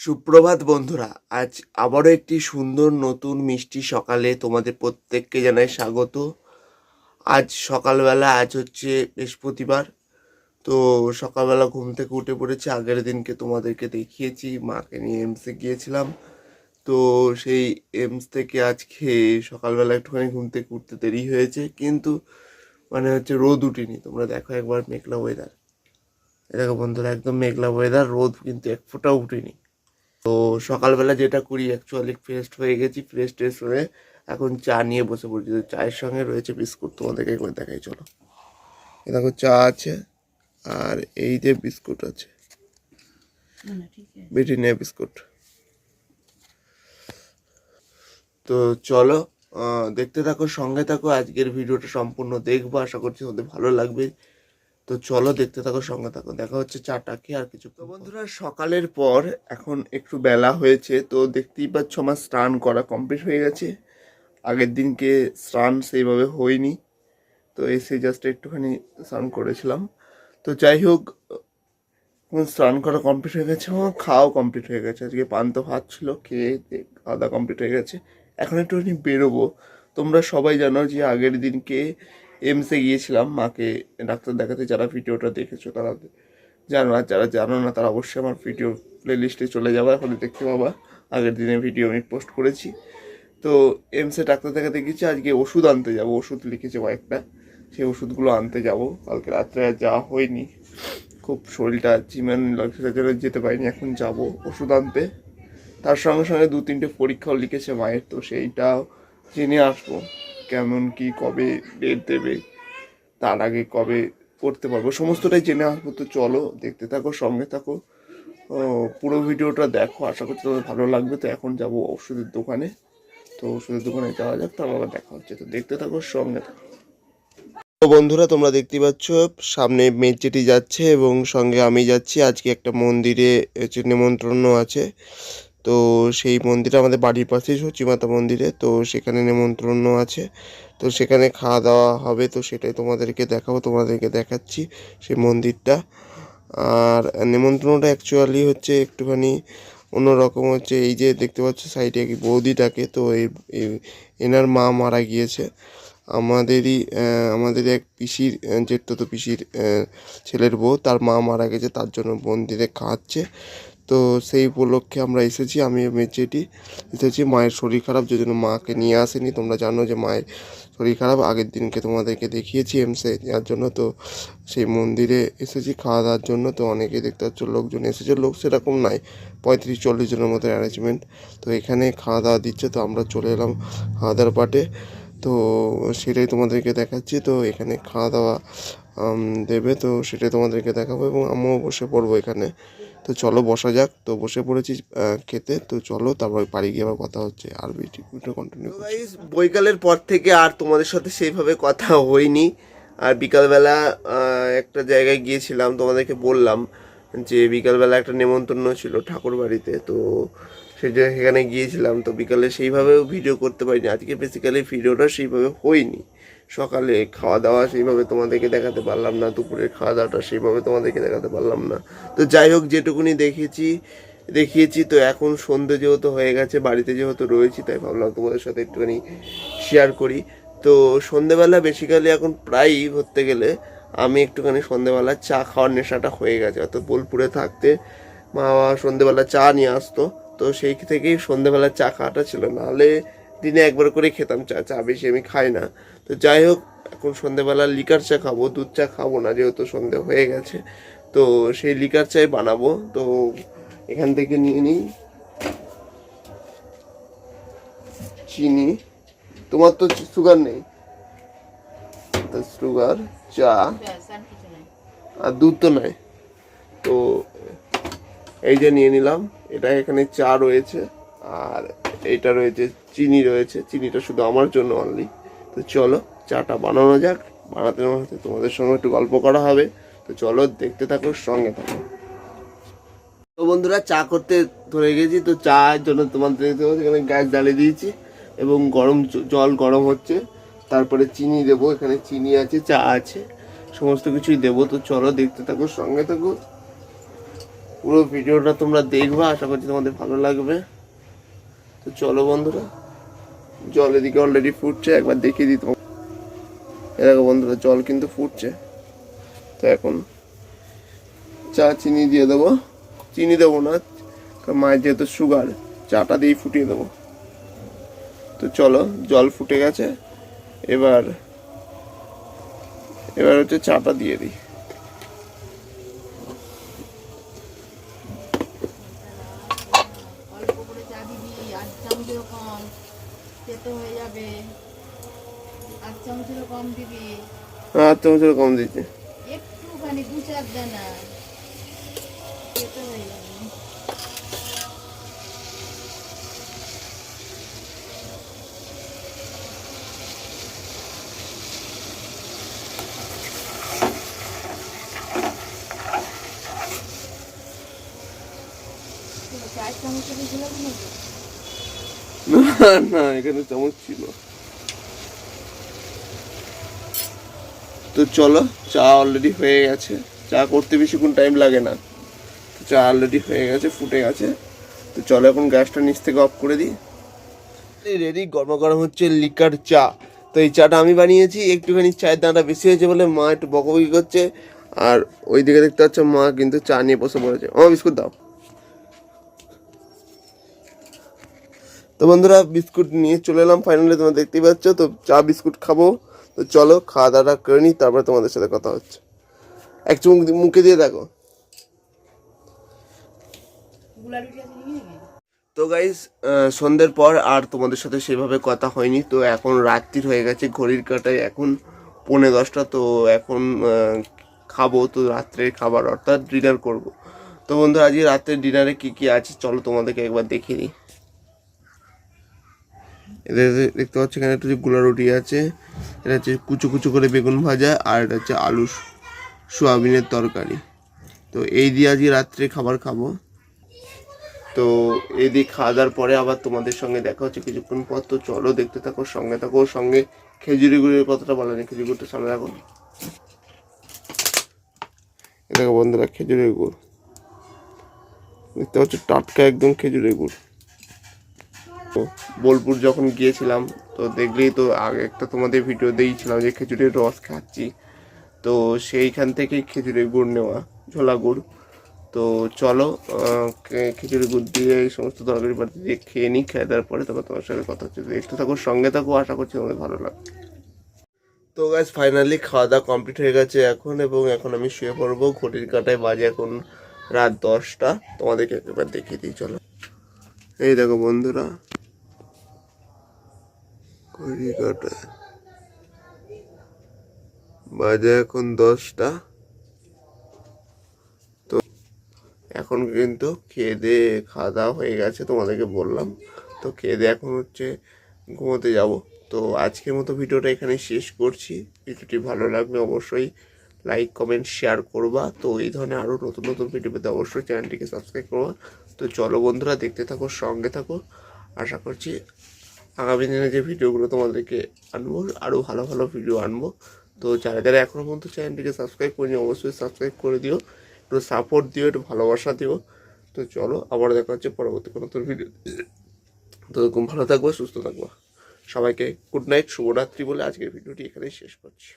সুপ্রভাত বন্ধুরা, আজ আবারও একটি সুন্দর নতুন মিষ্টি সকালে তোমাদের প্রত্যেককে জানাই স্বাগত। আজ সকালবেলা, আজ হচ্ছে বৃহস্পতিবার, তো সকালবেলা ঘুম থেকে উঠে পড়েছি, আগের দিনকে তোমাদেরকে দেখিয়েছি, মাকে নিয়ে এমসে গিয়েছিলাম। তো সেই এমস থেকে আজকে সকালবেলা একটুখানি ঘুম থেকে উঠতে দেরি হয়েছে, কিন্তু মানে হচ্ছে রোদ উঠিনি। তোমরা দেখো একবার মেঘলা ওয়েদার দেখো বন্ধুরা, একদম মেঘলা ওয়েদার রোদ কিন্তু এক ফোঁটাও উঠেনি। তো সকালবেলা যেটা করি অ্যাকচুয়ালি ফ্রেশ হয়ে গেছি ফ্রেশ ট্রেশ হয়ে এখন চা নিয়ে বসে পড়ছি। তো চায়ের সঙ্গে রয়েছে বিস্কুট তোমাদেরকে একবার দেখাই চলো। দেখো চা আছে আর এই যে বিস্কুট আছে। Britannia biscuit. তো চলো দেখতে থাকো সঙ্গে থাকো আজকের ভিডিওটা সম্পূর্ণ দেখব আশা করছি তোমাদের ভালো লাগবে। তো চলো দেখতে থাকো সঙ্গে থাকো। দেখা হচ্ছে চাটা কি আর কিছু তো বন্ধুরা সকালের পর এখন একটু বেলা হয়েছে তো দেখতেই পাচ্ছ আমার স্নান করা কমপ্লিট হয়ে গেছে। আগের দিনকে স্নান সেইভাবে হয়নি তো এসে জাস্ট একটুখানি স্নান করেছিলাম। তো যাই হোক স্নান করা কমপ্লিট হয়ে গেছে এবং খাওয়াও কমপ্লিট হয়ে গেছে। আজকে পান্ত ভাত ছিল খেয়ে খাওয়া দাওয়া কমপ্লিট হয়ে গেছে। এখন একটুখানি বেরোবো। তোমরা সবাই জানো যে আগের দিনকে এমসে গিয়েছিলাম, মাকে ডাক্তার দেখাতে, যারা ভিডিওটা দেখেছ তারা জানো, আর যারা জানো না তারা অবশ্যই আমার ভিডিও প্লে লিস্টে চলে যাবে এখন দেখতে পাবা। আগের দিনে ভিডিও আমি পোস্ট করেছি। তো এমসে ডাক্তার দেখাতে গিয়েছি, আজকে ওষুধ আনতে যাব, ওষুধ লিখেছে কয়েকটা। সেই ওষুধগুলো আনতে যাব। কালকে রাত্রে আর যাওয়া হয়নি। খুব শরীরটা চিমেন লাগছে জন্য যেতে পারিনি, এখন যাব ওষুধ আনতে। তার সঙ্গে সঙ্গে দু তিনটে পরীক্ষাও লিখেছে মায়ের, তো সেইটাও জেনে আসব। কেমন কি কবে ডেট দেবে, তার আগে কবে করতে পারব, সমস্তটাই জেনে আসব, তো চলো দেখতে থাকো, সঙ্গে থাকো। পুরো ভিডিওটা দেখো, আশা করছি তোমাদের ভালো লাগবে, তো এখন যাব ওষুধের দোকানে। তো ওষুধের দোকানে যাওয়া যাক, তারপর আবার দেখা হচ্ছে, তো দেখতে থাকো, সঙ্গে থাকো। তো বন্ধুরা, তোমরা দেখতে পাচ্ছ, সামনে মেজেটি যাচ্ছে এবং সঙ্গে আমি যাচ্ছি, আজকে একটা মন্দিরে, হচ্ছে নেমন্ত্রণ আছে। তো সেই মন্দিরে আমাদের বাড়ির পাশেই সচিমাতা মন্দিরে, তো সেখানে নেমন্ত্রণ আছে। তো সেখানে খাওয়া দাওয়া হবে, তো সেটাই তোমাদেরকে দেখাবো, তোমাদেরকে দেখাচ্ছি সেই মন্দিরটা। আর নেমন্ত্রণটা অ্যাকচুয়ালি হচ্ছে একটুখানি অন্যরকম হচ্ছে, এই যে দেখতে পাচ্ছ সাইডে বৌদিটাকে, তো এই এনার মা মারা গিয়েছে। আমাদেরই আমাদের এক পিসির জেঠতো পিসির ছেলের বউ, তার মা মারা গেছে, তার জন্য মন্দিরে খাওয়াচ্ছে তো সেই উপলক্ষে আমরা এসেছি, আমি মেচেটি এসেছি, মায়ের শরীর খারাপ যে জন্য মাকে নিয়ে আসেনি। তোমরা জানো যে মায়ের শরীর খারাপ, আগের দিনকে তোমাদেরকে দেখিয়েছি এমসে যার জন্য। তো সেই মন্দিরে এসেছি খাওয়া দাওয়ার জন্য। তো অনেকেই দেখতে পাচ্ছ, লোকজন এসেছে। লোক সেরকম নাই, পঁয়ত্রিশ, চল্লিশ জনের মতো অ্যারেঞ্জমেন্ট তো এখানে খাওয়া দাওয়া দিচ্ছে, তো আমরা চলে এলাম খাওয়া দাওয়ার পাটে। তো সেটাই তোমাদেরকে দেখাচ্ছি। তো এখানে খাওয়া দাওয়া দেবে, তো সেটাই তোমাদেরকে দেখাবো এবং আমিও বসে পড়ব এখানে। তো চলো বসা যাক। তো বসে পড়েছি খেতে। তো চলো, তারপর বাড়ি গিয়ে আবার কথা হচ্ছে। আর ভিডিও কন্টিনিউ বৈকালের পর থেকে আর তোমাদের সাথে সেইভাবে কথা হয়নি। আর বিকালবেলা একটা জায়গায় গিয়েছিলাম, তোমাদেরকে বললাম যে বিকালবেলা একটা নেমন্তন্ন ছিল ঠাকুর বাড়িতে। তো সেই সেখানে গিয়েছিলাম। তো বিকালে সেইভাবেও ভিডিও করতে পারিনি। আজকে বেসিক্যালি ভিডিওটা সেইভাবে হয়নি। সকালে খাওয়া দাওয়া সেইভাবে তোমাদেরকে দেখাতে পারলাম না, দুপুরের খাওয়া দাওয়াটা সেইভাবে তোমাদেরকে দেখাতে পারলাম না। তো যাই হোক, যেটুকুনি দেখেছি, দেখিয়েছি। তো এখন সন্ধে যেহেতু হয়ে গেছে, বাড়িতে যেহেতু রয়েছি, তাই ভাবলাম তোমাদের সাথে একটুখানি শেয়ার করি। তো সন্ধেবেলা বেসিক্যালি এখন প্রায়ই ধরতে গেলে আমি একটুখানি সন্ধেবেলা চা খাওয়ার নেশাটা হয়ে গেছে। অর্থাৎ বোলপুরে থাকতে মা বাবা সন্ধেবেলা চা নিয়ে আসতো, তো সেই থেকেই সন্ধেবেলা চা খাওয়াটা ছিল। নাহলে দিনে একবার করে খেতাম চা চা বেশি আমি খাই না। তো যাই হোক, এখন সন্ধেবেলা লিকার চা খাব, দুধ চা খাব না, যেহেতু সন্ধে হয়ে গেছে, তো সেই লিকার চাই বানাবো, তো এখান থেকে নিয়ে নিই। চিনি, তোমার তো সুগার নেই। সুগার চা, আর দুধ তো নাই। তো এই যে নিয়ে নিলাম, এটা এখানে চা রয়েছে, আর এটা রয়েছে, চিনি রয়েছে, চিনিটা শুধু আমার জন্য অনলি তো চলো, চাটা বানানো যাক। বানাতে বানাতে তোমাদের সঙ্গে একটু গল্প করা হবে। তো চলো, দেখতে থাকো, সঙ্গে থাকো। তো বন্ধুরা, চা করতে ধরে গেছি। তো চায়ের জন্য তোমাদের এখানে গ্যাস জ্বালিয়ে দিয়েছি এবং গরম জল গরম হচ্ছে। তারপরে চিনি দেবো, এখানে চিনি আছে, চা আছে, সমস্ত কিছুই দেবো। তো চলো, দেখতে থাকো, সঙ্গে থাকো। পুরো ভিডিওটা তোমরা দেখবা, আশা করছি তোমাদের ভালো লাগবে। তো চলো বন্ধুরা। জল এদিকে অলরেডি ফুটছে, একবার দেখিয়ে দিই তোমাকে। এ বন্ধুরা, জল কিন্তু ফুটছে। তো এখন চা, চিনি দিয়ে দেবো। চিনি দেবো না মায়ের যেহেতু সুগার চাটা দিয়েই ফুটিয়ে দেবো। তো চলো, জল ফুটে গেছে। এবার এবার হচ্ছে চাটা দিয়ে দিই অল্প করে চা দিবি আধ চামচেরও কম তেতো হয়ে যাবে। আধ চামচেরও কম দিবি। আর চামচের কম দিচ্ছে। একটুখানি দু চার দানা তেতো হয়ে যাবে। চার চামচের বেশি লাগবে নাকি? না, এখানে চামচ ছিল। তো চলো, চা অলরেডি হয়ে গেছে। চা করতে বেশিক্ষণ টাইম লাগে না। তো চা অলরেডি হয়ে গেছে, ফুটে গেছে। তো চলো এখন গ্যাসটা নিচ থেকে অফ করে দিই। রেডি গরম গরম হচ্ছে লিকার চা। তো এই চাটা আমি বানিয়েছি, একটুখানি চায়ের দানাটা বেশি হয়েছে বলে মা একটু বকবকি করছে। আর ওই দিকে দেখতে পাচ্ছ মা কিন্তু চা নিয়ে বসে পড়েছে। ও বিস্কুট দাও। তো বন্ধুরা, বিস্কুট নিয়ে চলে এলাম ফাইনালি তোমরা দেখতেই পাচ্ছ। তো চা, বিস্কুট খাব। তো চলো খাওয়া দাওয়াটা করে নিই, তারপরে তোমাদের সাথে কথা হচ্ছে। এক চুমুক মুখে দিয়ে দেখো। তো গাইজ সন্ধ্যের পর আর তোমাদের সাথে সেভাবে কথা হয়নি। তো এখন রাত্রির হয়ে গেছে, ঘড়ির কাটায় এখন পৌনে দশটা। তো এখন খাব, তো রাত্রের খাবার অর্থাৎ ডিনার করব। তো বন্ধুরা, আজকে রাত্রের ডিনারে কি কি আছে? চলো তোমাদেরকে একবার দেখিয়ে দিই। দেখতে পাচ্ছ এখানে একটু গুলা রুটি আছে, এটা হচ্ছে কুচো কুচো করে বেগুন ভাজা, আর এটা হচ্ছে আলু সোয়াবিনের তরকারি। তো এই দিয়ে আজকে রাত্রে খাবার খাব। তো এদিক খাওয়া দাওয়ার পরে আবার তোমাদের সঙ্গে দেখা হচ্ছে কিছুক্ষণ পর। তো চলো দেখতে থাকো, সঙ্গে থাকো, সঙ্গে খেজুরি গুড়ের কথাটা বলা নেই, খেজুরি গুড়টা সামনে রাখো। এ দেখো বন্ধুরা, খেজুরের গুড়। দেখতে পাচ্ছ টাটকা একদম খেজুরের গুড়। বোলপুর যখন গিয়েছিলাম, তো দেখলেই তো আগে একটা তোমাদের ভিডিও দিয়েছিলাম যে খেজুরের রস খাচ্ছি। তো সেইখান থেকেই খেজুরের গুড় নেওয়া, ঝোলা গুড়। তো চলো খিচুড়ি গুড় দিয়ে এই সমস্ত তরকারি পাতি দিয়ে খেয়ে নিই, খেয়ে দেওয়ার পরে তারপর তোমার সাথে কথা হচ্ছে। তো একটু থাকো, সঙ্গে থাকো, আশা করছি তোমাদের ভালো লাগবে তো গাছ ফাইনালি খাওয়া দাওয়া কমপ্লিট হয়ে গেছে এখন, এবং এখন আমি শুয়ে পড়ব। ঘটির কাটায় বাজে এখন রাত দশটা। তোমাদেরকে একবার দেখিয়ে দিই, চলো। এই দেখো বন্ধুরা ঘড়ির কাটায় বাজে এখন দশটা। তো এখন কিন্তু খেয়ে দিয়ে খাওয়া দাওয়া হয়ে গেছে তোমাদেরকে বললাম। তো খেয়ে দিয়ে এখন হচ্ছে ঘুমোতে যাব। তো আজকের মতো ভিডিওটা এখানে শেষ করছি। ভিডিওটি ভালো লাগলে অবশ্যই লাইক, কমেন্ট, শেয়ার করবা। তো এই ধরনের আরও নতুন নতুন ভিডিও পেতে অবশ্যই চ্যানেলটিকে সাবস্ক্রাইব করবা। তো চলো বন্ধুরা, দেখতে থাকো, সঙ্গে থাকো। আশা করছি আগামী দিনে যে ভিডিওগুলো তোমাদেরকে আনব আরও ভালো ভালো ভিডিও আনব, তো যারা যারা এখনও পর্যন্ত চ্যানেলটিকে সাবস্ক্রাইব করিনি, অবশ্যই সাবস্ক্রাইব করে দিও, একটু সাপোর্ট দিও, একটু ভালোবাসা দিও। তো চলো, আবার দেখা হচ্ছে পরবর্তী কোনো তোর ভিডিও তো। ভালো থাকব, সুস্থ থাকব। সবাইকে গুড নাইট শুভরাত্রি বলে আজকের ভিডিওটি এখানেই শেষ করছি।